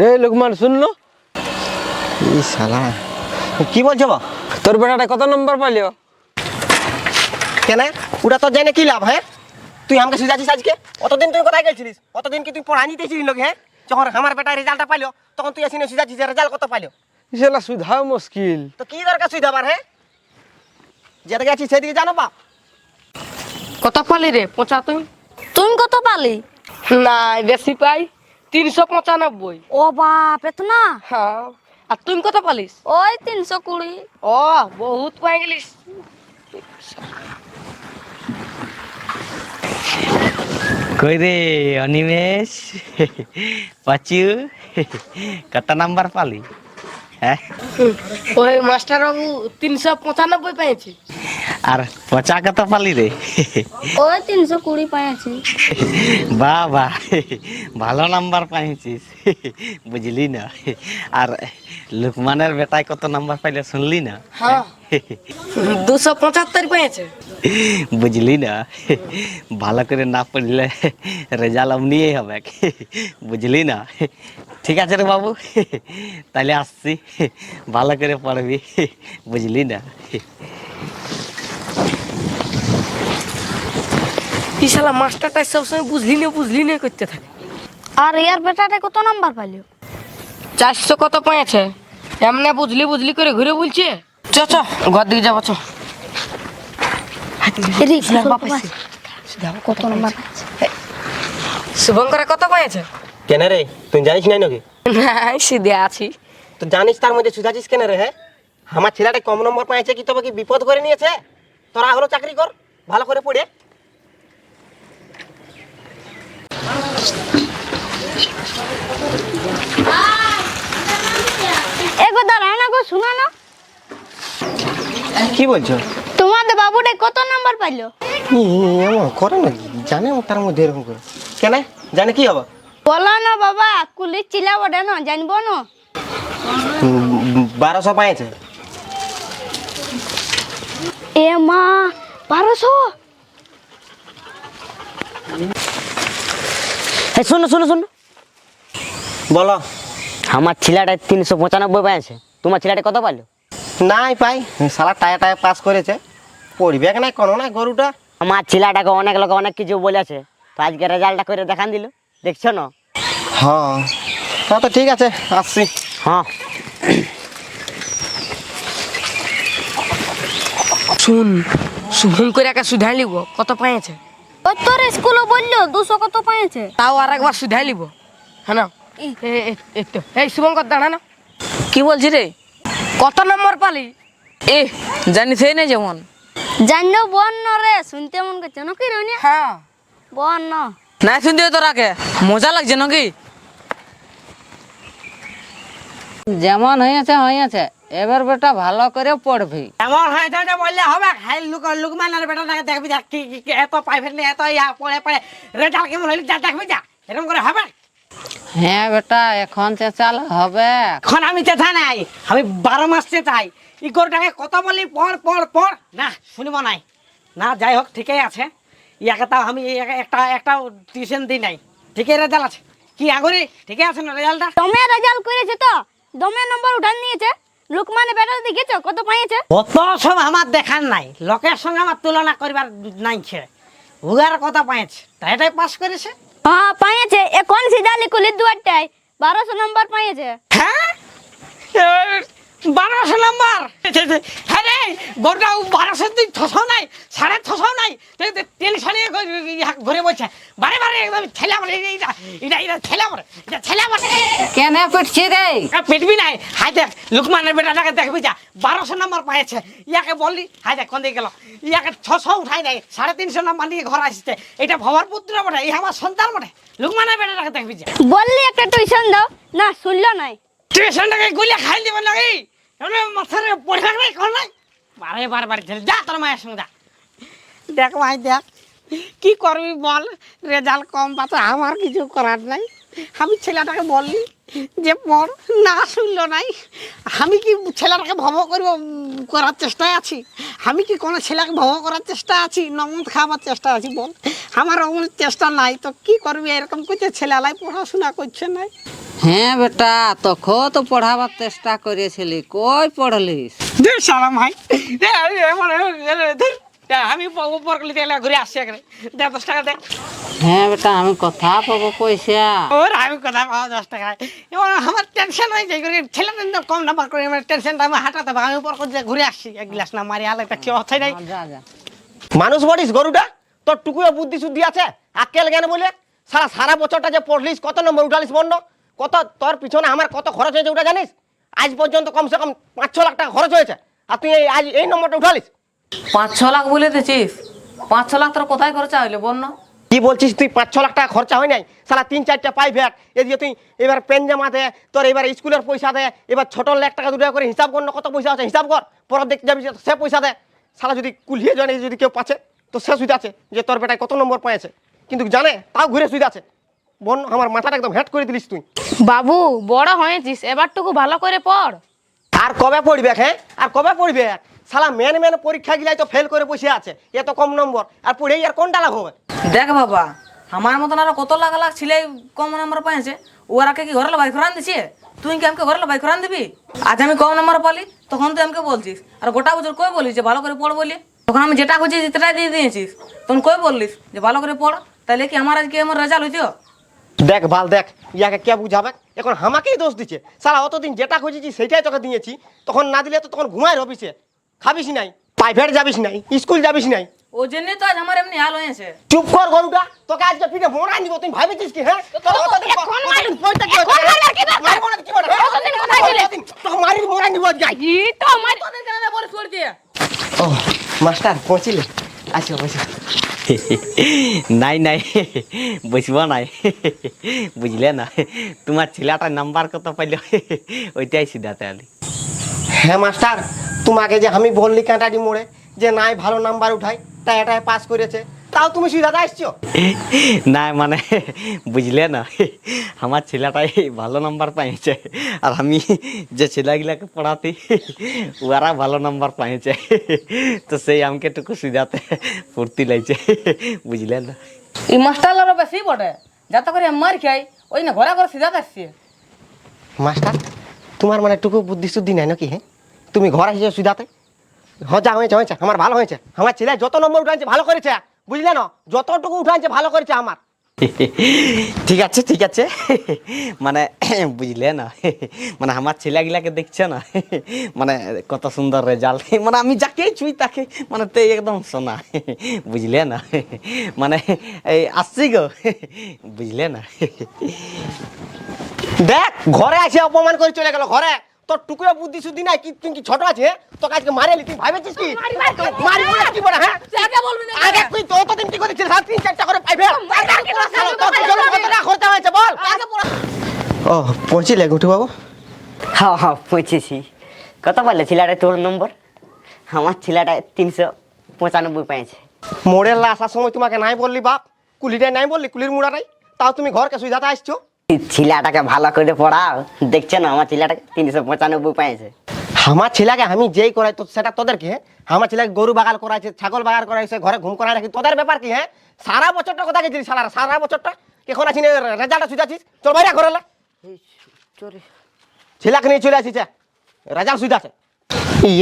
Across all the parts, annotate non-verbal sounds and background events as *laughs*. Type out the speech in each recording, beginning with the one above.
রে লোকমান শুনলো? এই শালা। কি বলছো বা তোর বেটাটা কত নম্বর পাইলো? কেন? ওটা তো জেনে কি লাভ হ্যাঁ? তুই আমাকে সুজাছিস আজকে? অতদিন তুই কোথায় গেছিলিস? অতদিন কি তুই পড়া নিতেছিলি লোক হ্যাঁ? যখন আমার বেটা রেজাল্টটা পাইলো তখন তুই এসে সুজাছিস রেজাল্ট কত পাইলো। সেটা সুধাও মুশকিল। তো কি দরকার আমার হ্যাঁ? যেদিকে আছিস সেদিকে জানো বাপ। কত পালি রে? পচা তুই তুমি কত পালি? না বেশি পাই। তিনশো পঁচানব্বই। ও বাপ এত না? হ্যাঁ। আর তুমি কত পালিস? ওই তিনশো কুড়ি। ও বহুত পাই গেলিস। কই রে অনিমেষ? পাচু কত নাম্বার পালি? হ্যাঁ? ওই মাস্টার বাবু তিনশো পঁচানব্বই পেয়েছি। আর পচা কত পালি রে? ওই তিনশো কুড়ি পাইছি বাহ বাহ ভালো নাম্বার পাইছিস। বুঝলি না? আর লুকমানের বেটায় কত নাম্বার পাইলে শুনলি না? হ্যাঁ। দুশো পঁচাত্তর পেয়েছে বুঝলি না? ভালো করে না পড়লে রেজাল্ট অমনিই হবে। বুঝলি না? ঠিক আছে রে বাবু তাহলে আসছি। ভালো করে পড়বি। বুঝলি না? কি শালা মাস্টারটা সবসময় বুঝলি না বুঝলি না করতে থাকে। আর ইয়ার বেটাটা কত নাম্বার পাইলো? চারশো কত পেয়েছে এমনি বুঝলি বুঝলি করে ঘুরে বলছে। চ চ ঘর দিকে যাব চ। কত নাম্বার শুভঙ্করে কত পেয়েছে কেন রে? তুই জানিস নাই নাকি? না সিধে আছি। তো জানিস তার মধ্যে সুজাছিস কেন রে হ্যাঁ? আমার ছেলেটা কম নম্বর পাইছে কি তবে কি বিপদ করে নিয়েছে? তোরা হলো চাকরি কর ভালো করে পড়ে। এগো দাঁড়ায় না গো শোনো না। কি বলছো? তোমাদের বাবুটা কত নাম্বার পাইলো? এমন করে না জানে তার মধ্যে এরকম করে। কেন? জানে কি হবে? বলো না বাবা কুলি চিলা বটে না জানব না। বারোশো পাইছে। এ মা বারোশো? এই শোনো শোনো শোনো বলো। আমার ছেলেটা তিনশো পঁচানব্বই পেয়েছে তোমার ছেলেটা কত পারল নাই পাই। সালা টায়া টায়া পাস করেছে। পড়বে নাই কোনো নাই গরুটা? আমার ছেলেটাকে অনেক লোক অনেক কিছু বলেছে। তো আজকে রেজাল্টটা করে দেখান দিল। দেখছ না? হ্যাঁ। তা তো ঠিক আছে আসছি। হ্যাঁ। শুন শুভঙ্কর একা সুধাই লিব। কত পেয়েছে ওই তোর স্কুলে বলল দুশো কত পাইছে তাও আর একবার শুধাই লিব। হ্যাঁ না এ- এ- এই তো। এই শুভঙ্কর দাঁড়া না কি বলছি রে? কত নম্বর পালি? এ জানিসই না যেমন। জানো বন ন রে শুনতে মন করছে নাকি রে হ্যাঁ। বন ন না শুনতে তোরাকে মজা লাগছে নাকি? যেমন হয়েছে হয়েছে। এবার বেটা ভালো করে পড়বি। এমন হয়েছে যে বললে হবে। খাই লোক লোকমানের বেটাটাকে দেখবি যা কি কি- এত প্রাইভেট নিয়ে এত ইয়া পড়ে পড়ে। রেজাল্ট কেমন হইলে যা দেখবি যা। এরকম করে হবে? হ্যাঁ বেটা এখন চেঁচাল হবে। এখন আমি চেঁচা নাই আমি বারো মাস চেঁচাই। ই গরুটাকে কত বলি পড় পড় পড়। না শুনিব নাই। না যাই হোক ঠিকই আছে। ইয়াকে তাও আমি ইয়াকে একটা একটা টিউশন দিই নাই। ঠিকই রেজাল্ট আছে? কি আগরি? ঠিকই আছে না রেজাল্টটা? দমে রেজাল্ট করেছে তো? দমে নম্বর উঠান নিয়েছে। লোকমানে বেটা দেখেছ? কত পাইছে কত সব আমার দেখার নাই। লোকের সঙ্গে আমার তুলনা করিবার নাই ছেড়ে উগার কত পাইছে তাই এটাই পাস করেছে? হ্যাঁ পাইছে এখন সিধা লিখুলি দুয়ারটায় বারোশো নম্বর পাইছে হ্যাঁ? বারোশো নাম্বার। হ্যাঁ রে গোটা বারোশো তুই ছশো নাই সাড়ে ছশো নাই। টেনশন ঘুরে বলছে বারে বারে একদম ঠেলা মারে এটা এটা এটা ঠেলা মারে এটা ঠেলা মারে। কেন পিটছি রে? পিটবি নাই। হাই দেখ লুকমানের বেটাটাকে দেখবি যা বারোশো নাম্বার পাইছে ইয়াকে বললি হাই দেখ কোন দিকে গেল? ইয়াকে ছশো উঠাই নাই সাড়ে তিনশো নাম্বার নিয়ে ঘর আসছে। এটা ভবার পুত্র বটে এই আমার সন্তান বটে। লুকমানের বেটাটাকে দেখবি যা বললি একটা টিউশন দাও। না শুনলো নাই। টিউশনটাকে গুলিয়ে খাই দেবেন নাকি? কর নাই? বারে বারে বারে যা তোর দেখ ভাই দেখ। কি করবি বল? রেজাল্ট কম পাচ্ছে, আমার কিছু করার নাই। আমি ছেলেটাকে বললি যে পড় না শুনলো নাই। আমি কি ছেলেটাকে ভব করব, করার চেষ্টায় আছি? আমি কি কোনো ছেলেকে ভব করার চেষ্টা আছি? নমদ খাওয়ার চেষ্টা আছি বল। আমার অমন চেষ্টা নাই। তো কি করবি? এরকম করছে, ছেলেলাই পড়াশোনা করছে নাই। হ্যাঁ বেটা তখন তো পড়াবার চেষ্টা করেছিলি। কই পড়লিস? মানে, এ, এ, আমি ঘুরে আসছি দশ টাকা দে। হ্যাঁ বেটা আমি কথা পাবো পয়সা ওর আমি কথা পাওয়া দশ টাকা। এবার আমার টেনশন হয়ে যায়। করে ছেলে কম নাম্বার করে আমার টেনশনটা আমি হাঁটাতে পারি আমি উপর করে ঘুরে আসছি। এক গ্লাস না মারি আলো একটা কি অথাই নাই। যা যা। মানুষ বলিস গরুটা? তোর টুকুও বুদ্ধি শুদ্ধি আছে? আক্কেল জ্ঞান বলে? সারা সারা বছরটা যে পড়লিস কত নম্বর উঠালিস বন্য কত তোর পিছনে আমার কত খরচ হয়েছে ওটা জানিস? আজ পর্যন্ত কমসে কম পাঁচ ছ লাখ টাকা খরচ হয়েছে। আর তুই এই- আজ এই নম্বরটা উঠালিস? পাঁচ ছ লাখ বলে দিছিস পাঁচ ছ লাখ তোর কোথায় খরচা হইল বন্য কি বলছিস তুই পাঁচ ছ লাখ টাকা খরচা হয় নাই? সালা তিন চারটা প্রাইভেট এদিকে তুই এবার পেন জামা দে তোর এবার স্কুলের পয়সা দে এবার ছোট লাখ টাকা দু টাকা করে হিসাব কর না কত পয়সা আছে হিসাব কর। পর দেখতে যাবি সে পয়সা দে। সালা যদি কুলিয়ে জানে যদি কেউ পাচ্ছে তো সে সুবিধা আছে যে তোর বেটায় কত নম্বর পেয়েছে কিন্তু জানে তাও ঘুরে সুবিধা আছে। বন আমার মাথাটা একদম হ্যাট করে দিলিস তুই। বাবু বড় হয়েছিস এবারটুকু ভালো করে পড়। আর কবে পড়বে হ্যাঁ? আর কবে পড়বে? সালা মেন মেন পরীক্ষা গিলাই তো ফেল করে বসে আছে। এত কম নম্বর আর পড়েই আর কোনটা লাভ হবে? দেখ বাবা আমার মতন আরও কত লাখ লাখ ছেলে কম নাম্বার পাইছে ওরাকে কি ঘরে বাইক খরান দিছে তুই কি আমাকে ঘরে বাইক খরান দিবি? আজ আমি কম নাম্বার পালি তখন তুই আমাকে বলছিস। আর গোটা বছর কই বলিস যে ভালো করে পড় বলি? তখন আমি যেটা খুঁজি সেটাই দিয়ে দিয়েছিস। তখন কই বললিস যে ভালো করে পড়? তাহলে কি আমার আজকে আমার রেজাল্ট হইতো? দেখ ভালো দেখ ইয়াকে কে বুঝাবে? এখন আমাকেই দোষ দিচ্ছে। সারা অতদিন যেটা খুঁজেছি সেটাই তোকে দিয়েছি। তখন না দিলে তো তখন ঘুমায় অফিসে খাবিস নাই প্রাইভেট যাবিস নাই স্কুল যাবিস নাই। ও জন্যই তো আজ আমার এমনি হাল হয়েছে চুপ কর গরুটা তোকে আজকে পিঠে মোড়াই দিব তুই ভাবিছিস কি হ্যাঁ? হ্যাঁ? হ্যাঁ? মারি মোড়াই দিব যাই ও মাস্টার পৌঁছিলে। আসো বসো *laughs* নাই নাই। বসবো নাই। বুঝলে না। তোমার ছেলেটার নাম্বার কত পাইল? ওইটাই সিদ্ধাতে আলি হ্যাঁ মাস্টার, তোমাকে যে আমি বললি কাঁটাটি মোড়ে, যে নাই, ভালো নাম্বার উঠাই, তাই এটাই পাস করেছে। তাও তুমি সিধাতে আসছো না মানে বুঝলে না। আমার ছেলেটাই ভালো নাম্বার পাইছে। আর আমি যে ছেলেগুলাকে পড়াতে ওরা ভালো নাম্বার পাইছে। তো সেই আমাকে টুকু সুবিধাতে ফুর্তি লাগছে বুঝলে না। এই মাস্টার বেশি বটে যাতে করে মার খাই ওই না ঘরে ঘরে সিধা আসছে মাস্টার তোমার মানে টুকু বুদ্ধি শুদ্ধি নাই নাকি হ্যাঁ? তুমি ঘর আসছো সুবিধাতে হ্যাঁ যা হয়েছে হয়েছে। আমার ভালো হয়েছে। আমার ছেলে যত নম্বর উঠাইছে ভালো করেছে। বুঝলে না? যতটুকু উঠাইছে ভালো করেছে আমার। ঠিক আছে ঠিক আছে। মানে বুঝলে না? মানে আমার ছেলেগুলাকে দেখছে না? মানে কত সুন্দর রেজাল্ট মানে আমি যাকেই ছুঁই তাকে মানে তে একদম সোনা। বুঝলে না? মানে এই আসছি গো। বুঝলে না? দেখ, ঘরে আসে অপমান করে চলে গেল, ঘরে। তোর টুকুরে বুদ্ধি শুদ্ধি নাই কি তুই কি ছোট আছে হ্যাঁ? তোকে আজকে মারেলি তুই ভাবেছিস কি? মারবো না কি বলে হ্যাঁ? সেটা বলবি না আগে তুই তো কতদিন কি করেছিস? সাত তিন চারটা করে পাইবে তোর কত টাকা খরচা হয়েছে বল। ও পৌঁছিলে গুটু বাবু? হ্যাঁ হ্যাঁ পৌঁছেছি। কত পারলে ছেলেটা তোর নম্বর? আমার ছেলেটা তিনশো পঁচানব্বই পেয়েছে। মোড়ের আসার সময় তোমাকে নাই বললি বাপ কুলিটাই নাই বললি কুলির মুড়াটাই। তাও তুমি ঘরকে সুবিধাতে আসছো? ছেলেটাকে ভালো করে পড়াও। দেখছেন আমার ছেলেটাকে তিনশো পঁচানব্বই পাইছে। আমার ছেলেকে আমি যেই করাই তো সেটা তোদেরকে হ্যাঁ? আমার ছেলেকে গরু বাগাল করাইছে, ছাগল বাগাল করাইছে, ঘরে ঘুম করাই রাখি, তোদের ব্যাপার কি হ্যাঁ? সারা বছরটা কথা গেছিলি সারা সারা বছরটা? এখন আছি রেজাল্টটা সুইদাছিস চল বাইরে ঘরে ছেলেকে নিয়ে চলে আসিছে, রেজাল্ট সুইদাছে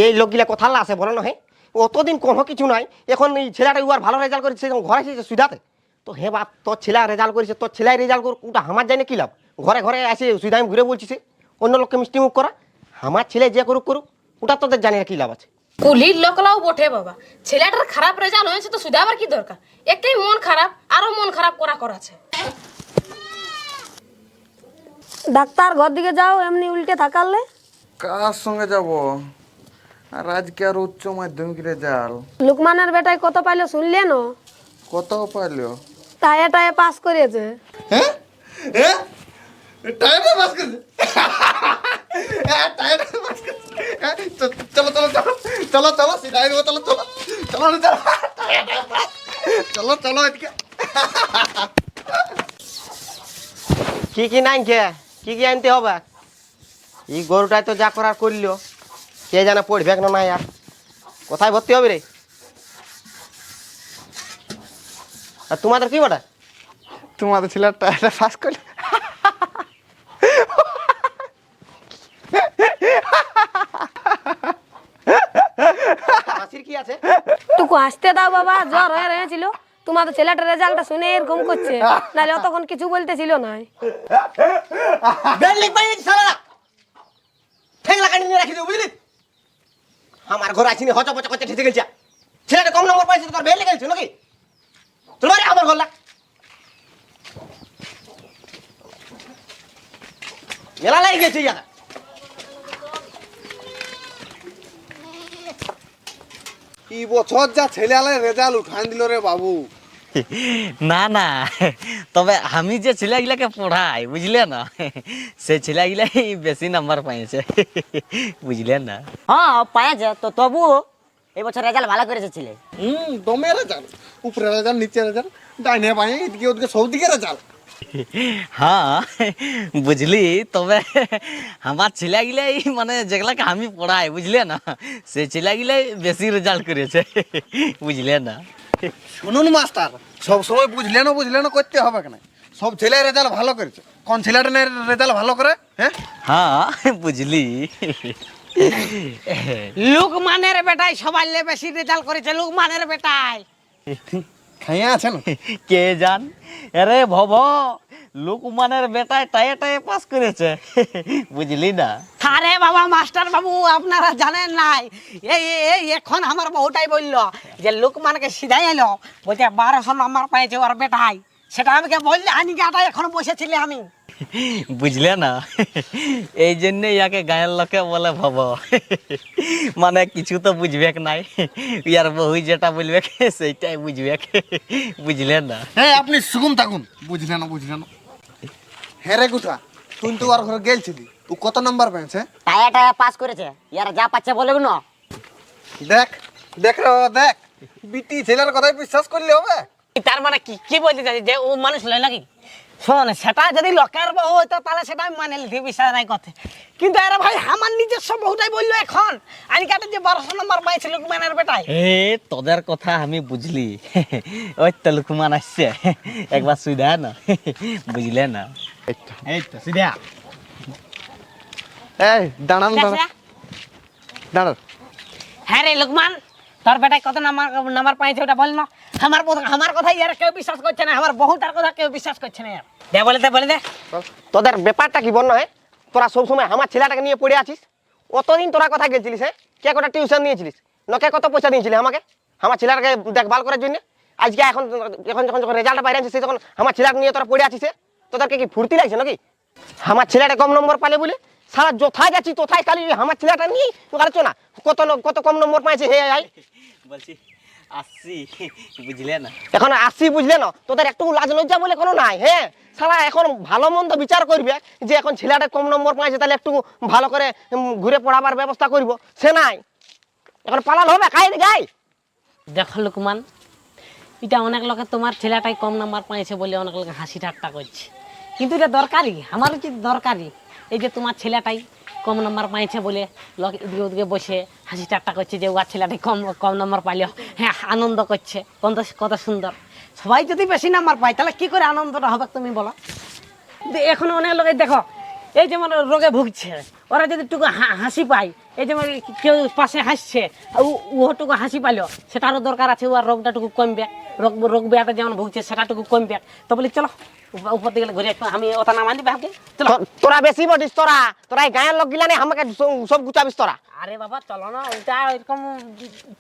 এই লোকগুলা কথা আছে, বলো না হ্যাঁ? অতদিন কোনো কিছু নাই, এখন এই ছেলেটা উয়ার ভালো রেজাল্ট করেছে ঘরে এসেছে সুইদাতে তো হে বাপ তোর ছেলে রেজাল্ট করেছে তোর ছেলে রেজাল্ট করুক ওটা আমার জানে কি লাভ? ঘরে ঘরে আসে সুবিধা আমি ঘুরে বলছি সে অন্য লোককে মিষ্টি মুখ করা আমার ছেলে যে করুক করুক ওটা তোদের জানি না কি লাভ আছে। কুলির লোকলাও বটে বাবা ছেলেটার খারাপ রেজাল্ট হয়েছে তো সুধাবার কি দরকার? একটাই মন খারাপ আরও মন খারাপ করা করাছে ডাক্তার ঘর দিকে যাও এমনি উল্টে থাকালে কার সঙ্গে যাব? আর আজকে আর উচ্চ মাধ্যমিক রেজাল্ট। লুকমানের বেটায় কত পাইলো শুনলে না? কত পাইলো? টায়ে টায়ে পাস করেছে হ্যাঁ হ্যাঁ করছে হ্যাঁ পাস করছে চলো চলো চলো চলো চলো সিধাই দেবো চলো চলো চলো চলো চলো চলো এদিকে। কি কি নাই কে কি কি আনতে হবে? এই গরুটাই তো যা করার করল। কে জানে পড়বে না নাই আর? কোথায় ভর্তি হবে রে? আর তোমাদের কি বটা? তোমাদের ছেলেটা এটা ফাঁস করলে। হাসির তুকু হাসতে দাও বাবা জ্বর হয়ে রয়েছিল। তোমার ছেলেটার রেজাল্টটা শুনে এরকম করছে। নাহলে অতক্ষণ কিছু বলতে ছিল না। বেল্লিং পাই সালা ঠেংলা কাটি নিয়ে রাখি দিও বুঝলি? আমার ঘর আসিনি হচপচ করতে ঠেসে গেছে। ছেলেটা কম নম্বর পাইছে তোর বেল্লিং গেছে নাকি? বাড়ি আমার ঘর মেলা লাগে গেছে ইয়া এই বছর যা ছেলে আলে রেজাল্ট উঠান দিল রে বাবু। না না তবে আমি যে ছেলেগুলাকে পড়াই বুঝলে না? সে ছেলেগুলাই বেশি নাম্বার পাইছে বুঝলেন না? হ্যাঁ পাইছে। তো তবুও এই বছর রেজাল্ট ভালো করেছে ছেলে। হুম দমে রেজাল্ট উপরে রেজাল্ট নিচে রেজাল্ট ডাইনে বাঁয়ে এদিকে ওদিকে সব দিকে রেজাল্ট। হ্যাঁ বুঝলি তবে আমার ছেলেগুলাই মানে যেগুলাকে আমি পড়াই বুঝলে না? সে ছেলেগুলাই বেশি রেজাল্ট করেছে বুঝলে না? শুনুন মাস্টার সব সময় বুঝলে না বুঝলে না করতে হবে কেন? সব ছেলে রেজাল্ট ভালো করেছে। কোন ছেলেটা রেজাল্ট ভালো করে হ্যাঁ? হ্যাঁ বুঝলি। লুকমানের বেটাই সবাই লে বেশি রেজাল্ট করেছে লুকমানের বেটাই। খাইয়া আছে না? *laughs* কে জান? আরে ভব লোকমানের বেটায় টায়ে টায়ে পাস করেছে। *laughs* বুঝলি না? আরে বাবা মাস্টার বাবু আপনারা জানেন নাই। এই এই- এখন আমার বহুটাই বলল যে লোকমানকে সিধাই এলো বলছে বারোশো নম্বর পাইছে ওর বেটাই। সেটা আমাকে বললে আনি গাটা এখন বসেছিলে আমি। বুঝলে না? এই জন্য ইয়াকে গায়ের লোকে বলে ভব। মানে কিছু তো বুঝবে নাই। ইয়ার বহু যেটা বলবে সেইটাই বুঝবে বুঝলে না? হ্যাঁ আপনি সুগুম থাকুন। বুঝলে না বুঝলে না। হ্যাঁ রে গুঠা তুই তো আর ঘরে গেলছিলি। ও কত নাম্বার পেয়েছে? টায়া টায়া পাস করেছে। ইয়ার যা পাচ্ছে বলে না। দেখ দেখ রে দেখ। বিটি ছেলের কথাই বিশ্বাস করলে হবে। তার মানে কি কি বলতে চাইছি? যে ও মানুষ লয় নাকি? শোন সেটা যদি লোকের বউ হইতো তাহলে সেটা আমি মানে লিখে বিশ্বাস নাই কথা। কিন্তু আরে ভাই আমার নিজস্ব বহুটাই বলল এখন। আনি কাটে যে বারোশো নম্বর পাইছিল লুকমানের বেটাই। এ তোদের কথা আমি বুঝলি। ওই তো লুকমান আসছে। একবার সুবিধা না। বুঝলে না। এই তো। সুবিধা এই দাঁড়ান দাঁড়ান। দাঁড়ান। হ্যাঁ রে লুকমান তোর বেটায় কত নাম্বার নাম্বার পাইছে ওটা বল না। আমার কথা- আমার কথা ইয়ার কেউ বিশ্বাস করছে না। আমার বহুটার কথা কেউ বিশ্বাস করছে না। ইয়ার দে বলে দে বলে দে। তোদের ব্যাপারটা কি বন্য হ্যাঁ? তোরা সব সময় আমার ছেলেটাকে নিয়ে পড়ে আছিস? অতদিন তোরা কথা গেছিলিস হ্যাঁ? কে কটা টিউশন নিয়েছিলিস? নকে কত পয়সা দিয়েছিলি আমাকে? আমার ছেলেটাকে দেখভাল করার জন্য? আজকে এখন এখন যখন যখন রেজাল্ট বাইরে আনছিস তখন আমার ছেলেকে নিয়ে তোরা পড়ে আছিস হ্যাঁ? তোদেরকে কি ফুর্তি লাগছে নাকি? আমার ছেলেটা কম নম্বর পালে বলে সারা যথায় যাচ্ছি তথায় খালি আমার ছেলেটা নিয়ে আলোচনা কত কত কম নম্বর পাইছে হে আই বলছি আসছি। বুঝলে না? এখন আসি বুঝলে না? তোদের একটু লাজ লজ্জা বলে কোনো নাই হ্যাঁ সারা এখন ভালো মন্দ বিচার করবে যে এখন ছেলেটা কম নম্বর পাইছে তাহলে একটু ভালো করে ঘুরে পড়াবার ব্যবস্থা করব। সে নাই। এখন পালাল হবে খাই গাই দেখো লুকমান এটা অনেক লোকে তোমার ছেলেটাই কম নাম্বার পাইছে বলে অনেক লোকে হাসি ঠাট্টা করছে। কিন্তু এটা দরকারি আমার উচিত দরকারি? এই যে তোমার ছেলেটাই কম নম্বর পাইছে বলে লোক এদিকে ওদিকে বসে হাসি ঠাট্টা করছে যে ওর ছেলেটি কম কম নম্বর পাইলেও হ্যাঁ আনন্দ করছে। কত কত সুন্দর। সবাই যদি বেশি নাম্বার পায়, তাহলে কী করে আনন্দটা হবে তুমি বলো? এখন অনেক লোকে দেখো, এই যেমন রোগে ভুগছে, ওরা যদি টুকু হাসি পায় এই যেমন কেউ পাশে হাসছে ওটুকু হাসি পাইলো সেটারও দরকার আছে ওর রোগটা টুকু কমবে রোগ রোগ ব্যাটা যেমন ভুগছে সেটাটুকু কমবে। তো বলি চলো উপ- উপর দিকে ঘুরে আমি ওটা নামান দিবে আমাকে চলো। তোরা বেশি বটিস তোরা তোরা গায়ের লোক গিলা নেই আমাকে সব- সব গুচাবিস তোরা। আরে বাবা চলো না ওইটা এরকম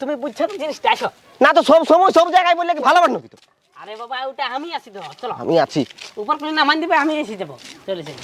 তুমি বুঝছ তো জিনিসটা আসো। না তো সব সময় সব জায়গায় বললে কি ভালো বাট নাকি তো? আরে বাবা ওটা আমি আছি তো চলো। আমি আছি। উপর করে নামান দিবে আমি এসে যাব। চলে যাই।